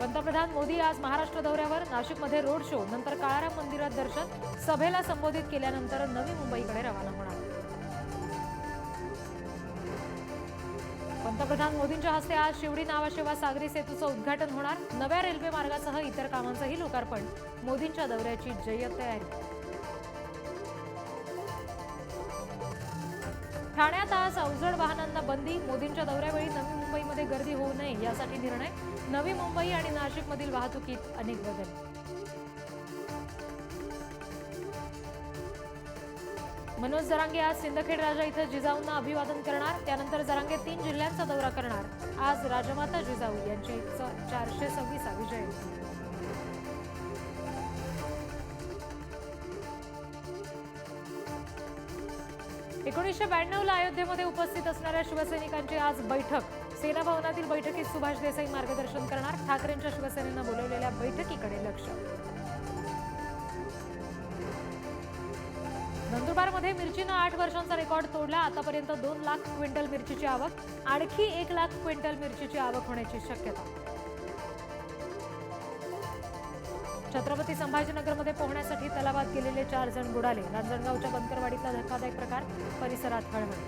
पंतप्रधान मोदी आज महाराष्ट्र दौऱ्यावर नाशिकमध्ये रोड शो. नंतर काळाराम मंदिरात दर्शन. सभेला संबोधित केल्यानंतर नवी मुंबईकडे रवाना होणार. पंतप्रधान मोदींच्या हस्ते आज शिवडी नावाशेवा सागरी सेतूचं उद्घाटन होणार. नव्या रेल्वे मार्गासह इतर कामांचंही लोकार्पण. मोदींच्या दौऱ्याची जय्यत तयारी. ठाण्यात आज अवजड गर्दी होऊ नये यासाठी निर्णय नवी मुंबई आणि नाशिकमधील वाहतुकीत अनेक बदल. मनोज जरांगे आज सिंदखेड राजा इथं जिजाऊंना अभिवादन करणार त्यानंतर जरांगे तीन जिल्ह्यांचा दौरा करणार. आज राजमाता जिजाऊ यांची चारशे सव्वीसावी जयंती. एकोणीसशे ब्याण्णव ला अयोध्येमध्ये उपस्थित असणाऱ्या शिवसैनिकांची आज बैठक. सेना भवनातील बैठकीत सुभाष देसाई मार्गदर्शन करणार ठाकरेंच्या शिवसेनेनं बोलवलेल्या बैठकीकडे लक्ष. नंदुरबारमध्ये मिरचीनं आठ वर्षांचा रेकॉर्ड तोडला आतापर्यंत दोन लाख क्विंटल मिरचीची आवक आणखी एक लाख क्विंटल मिरचीची आवक होण्याची शक्यता. छत्रपती संभाजीनगरमध्ये मध्ये चार जण बुडाले. रांजणगावच्या बनकरवाडीतला धक्कादायक प्रकार परिसरात हळहळ.